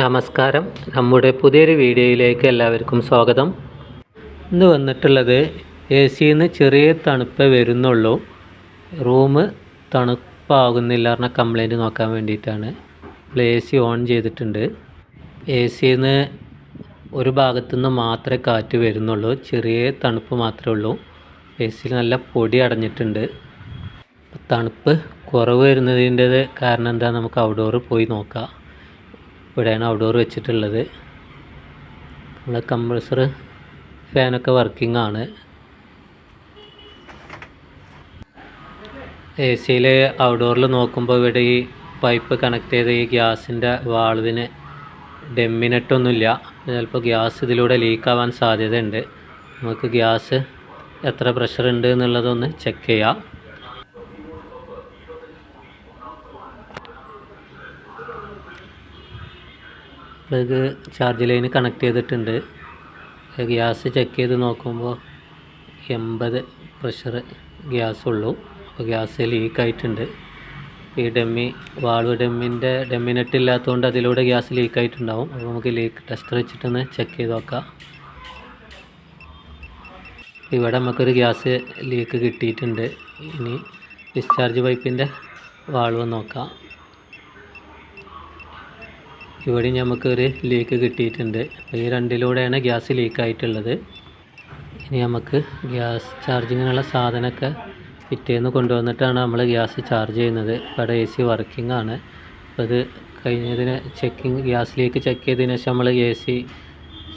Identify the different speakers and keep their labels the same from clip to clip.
Speaker 1: നമസ്കാരം നമ്മുടെ പുതിയൊരു വീഡിയോയിലേക്ക് എല്ലാവർക്കും സ്വാഗതം ഇന്ന് വന്നിട്ടുള്ളത് എ നിന്ന് ചെറിയ തണുപ്പ് വരുന്നുള്ളൂ റൂം തണുപ്പാകുന്നില്ല എന്ന കംപ്ലൈൻറ്റ് നോക്കാൻ വേണ്ടിയിട്ടാണ് ഇപ്പോൾ എ സി ഓൺ ചെയ്തിട്ടുണ്ട് എ നിന്ന് ഒരു ഭാഗത്തുനിന്ന് മാത്രമേ കാറ്റ് വരുന്നുള്ളൂ ചെറിയ തണുപ്പ് മാത്രമേ ഉള്ളൂ എ സിയിൽ നല്ല പൊടി അടഞ്ഞിട്ടുണ്ട് തണുപ്പ് കുറവ് വരുന്നതിൻ്റെ കാരണം എന്താ നമുക്ക് ഔട്ട്ഡോർ പോയി നോക്കാം ഇവിടെയാണ് ഔട്ട്ഡോർ വെച്ചിട്ടുള്ളത് നമ്മളെ കമ്പ്രസർ ഫാനൊക്കെ വർക്കിംഗ് ആണ് എ സിയിൽ ഔട്ട്ഡോറിൽ നോക്കുമ്പോൾ ഇവിടെ ഈ പൈപ്പ് കണക്ട് ചെയ്ത് ഈ ഗ്യാസിൻ്റെ വാൾവിന് ഡെമ്മിനെട്ടൊന്നുമില്ല ചിലപ്പോൾ ഗ്യാസ് ഇതിലൂടെ ലീക്കാവാൻ സാധ്യതയുണ്ട് നമുക്ക് ഗ്യാസ് എത്ര പ്രഷർ ഉണ്ട് എന്നുള്ളതൊന്ന് ചെക്ക് ചെയ്യാം പ്ലഗ് ചാർജ് ലൈന് കണക്ട് ചെയ്തിട്ടുണ്ട് ഗ്യാസ് ചെക്ക് ചെയ്ത് നോക്കുമ്പോൾ എൺപത് പ്രഷർ ഗ്യാസുള്ളൂ അപ്പോൾ ഗ്യാസ് ലീക്കായിട്ടുണ്ട് ഈ ഡമ്മി വാൾവ് ഡമ്മിൻ്റെ ഡമ്മിനെറ്റ് ഇല്ലാത്തതുകൊണ്ട് അതിലൂടെ ഗ്യാസ് ലീക്കായിട്ടുണ്ടാവും അപ്പോൾ നമുക്ക് ലീക്ക് ടെസ്റ്റർ വെച്ചിട്ടൊന്ന് ചെക്ക് ചെയ്ത് നോക്കാം ഇവിടെ നമുക്കൊരു ഗ്യാസ് ലീക്ക് കിട്ടിയിട്ടുണ്ട് ഇനി ഡിസ്ചാർജ് പൈപ്പിൻ്റെ വാൾവ് നോക്കാം ഇവിടെ നമുക്കൊരു ലീക്ക് കിട്ടിയിട്ടുണ്ട് അപ്പോൾ ഈ രണ്ടിലൂടെയാണ് ഗ്യാസ് ലീക്കായിട്ടുള്ളത് ഇനി നമുക്ക് ഗ്യാസ് ചാർജിങ്ങിനുള്ള സാധനമൊക്കെ പിറ്റേന്ന് കൊണ്ടുവന്നിട്ടാണ് നമ്മൾ ഗ്യാസ് ചാർജ് ചെയ്യുന്നത് ഇവിടെ എ സി വർക്കിംഗ് ആണ് അപ്പോൾ ഇത് കഴിഞ്ഞതിന് ചെക്കിങ് ലീക്ക് ചെക്ക് ചെയ്തതിന് ശേഷം നമ്മൾ എ സി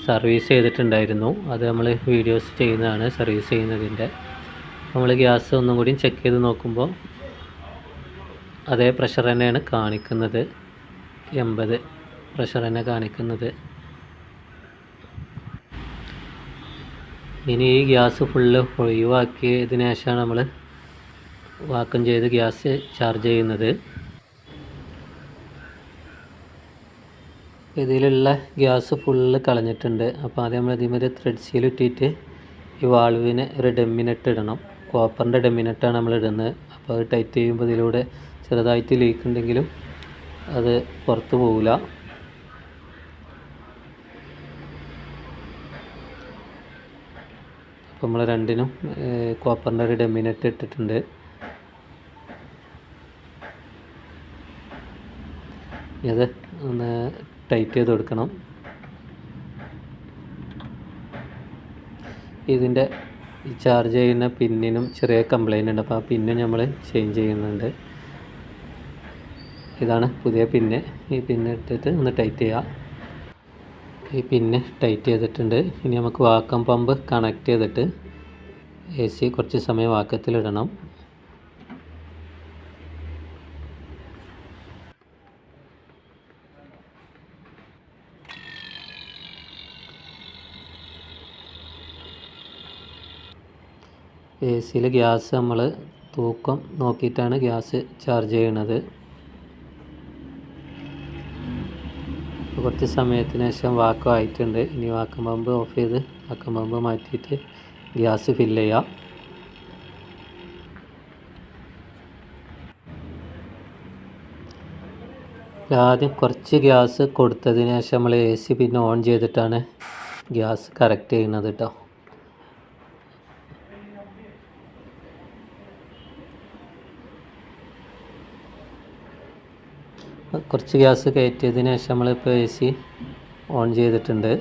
Speaker 1: സർവീസ് ചെയ്തിട്ടുണ്ടായിരുന്നു അത് നമ്മൾ വീഡിയോസ് ചെയ്യുന്നതാണ് സർവീസ് ചെയ്യുന്നതിൻ്റെ നമ്മൾ ഗ്യാസ് ഒന്നും കൂടി ചെക്ക് ചെയ്ത് നോക്കുമ്പോൾ അതേ പ്രഷർ തന്നെയാണ് കാണിക്കുന്നത് എൺപത് പ്രഷർ തന്നെ കാണിക്കുന്നത് ഇനി ഈ ഗ്യാസ് ഫുള്ള് ഒഴിവാക്കിയതിനു ശേഷമാണ് നമ്മൾ വാക്കം ചെയ്ത് ഗ്യാസ് ചാർജ് ചെയ്യുന്നത് ഇതിലുള്ള ഗ്യാസ് ഫുള്ള് കളഞ്ഞിട്ടുണ്ട് അപ്പോൾ ആദ്യം നമ്മൾ ഇതേമാതിരി ത്രെഡ് സീൽ ഇട്ടിട്ട് ഈ വാൾവിന് ഒരു ഡെമ്മിനെട്ട് ഇടണം കോപ്പറിൻ്റെ ഡെമ്മിനെട്ടാണ് നമ്മൾ ഇടുന്നത് അപ്പോൾ അത് ടൈറ്റ് ചെയ്യുമ്പോൾ ഇതിലൂടെ ചെറുതായിട്ട് ലീക്ക് ഉണ്ടെങ്കിലും അത് പുറത്ത് പോകില്ല അപ്പോൾ നമ്മൾ രണ്ടിനും കോപ്പറിൻ്റെ ഒരു ഡെമിനറ്റ് ഇട്ടിട്ടുണ്ട് ഇത് ഒന്ന് ടൈറ്റ് ചെയ്ത് കൊടുക്കണം ഇതിൻ്റെ ചാർജ് ചെയ്യുന്ന പിന്നിനും ചെറിയ കംപ്ലൈൻ്റ് ഉണ്ട് അപ്പോൾ ആ പിന്നും നമ്മൾ ചേഞ്ച് ചെയ്യുന്നുണ്ട് ഇതാണ് പുതിയ പിന്നെ ഈ പിന്നെ ഇട്ടിട്ട് ഒന്ന് ടൈറ്റ് ചെയ്യുക ഈ പിന്നെ ടൈറ്റ് ചെയ്തിട്ടുണ്ട് ഇനി നമുക്ക് വാക്കം പമ്പ് കണക്ട് ചെയ്തിട്ട് എ സി കുറച്ച് സമയം വാക്കത്തിലിടണം എ സിയിൽ ഗ്യാസ് നമ്മൾ തൂക്കം നോക്കിയിട്ടാണ് ഗ്യാസ് ചാർജ് ചെയ്യണത് കുറച്ച് സമയത്തിന് ശേഷം വാക്വം ആയിട്ടുണ്ട് ഇനി വാക്കം പമ്പ് ഓഫ് ചെയ്ത് വാക്കം പമ്പ് മാറ്റിയിട്ട് ഗ്യാസ് ഫില്ല് ചെയ്യാം ആദ്യം കുറച്ച് ഗ്യാസ് കൊടുത്തതിന് ശേഷം നമ്മൾ എ സി പിന്നെ ഓൺ ചെയ്തിട്ടാണ് ഗ്യാസ് കറക്റ്റ് ചെയ്യുന്നത് കേട്ടോ കുറച്ച് ഗ്യാസ് കയറ്റിയതിന് ശേഷം നമ്മളിപ്പോൾ എ സി ഓൺ ചെയ്തിട്ടുണ്ട്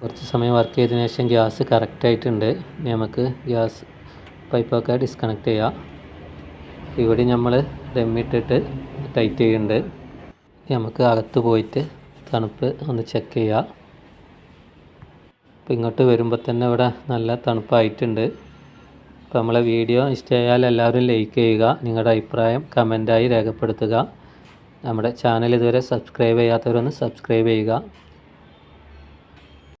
Speaker 1: കുറച്ച് സമയം വർക്ക് ചെയ്തതിന് ശേഷം ഗ്യാസ് കറക്റ്റായിട്ടുണ്ട് ഇനി നമുക്ക് ഗ്യാസ് പൈപ്പൊക്കെ ഡിസ്കണക്ട് ചെയ്യാം ഇവിടെ നമ്മൾ ദമ്മിട്ടിട്ട് ടൈറ്റ് ചെയ്യുന്നുണ്ട് നമുക്ക് അകത്ത് പോയിട്ട് തണുപ്പ് ഒന്ന് ചെക്ക് ചെയ്യാം അപ്പോൾ ഇങ്ങോട്ട് വരുമ്പോൾ തന്നെ ഇവിടെ നല്ല തണുപ്പായിട്ടുണ്ട് അപ്പോൾ നമ്മളെ വീഡിയോ ഇഷ്ടമായാൽ എല്ലാവരും ലൈക്ക് ചെയ്യുക നിങ്ങളുടെ അഭിപ്രായം കമൻ്റായി രേഖപ്പെടുത്തുക നമ്മുടെ ചാനൽ ഇതുവരെ സബ്സ്ക്രൈബ് ചെയ്യാത്തവരൊന്ന് സബ്സ്ക്രൈബ് ചെയ്യുക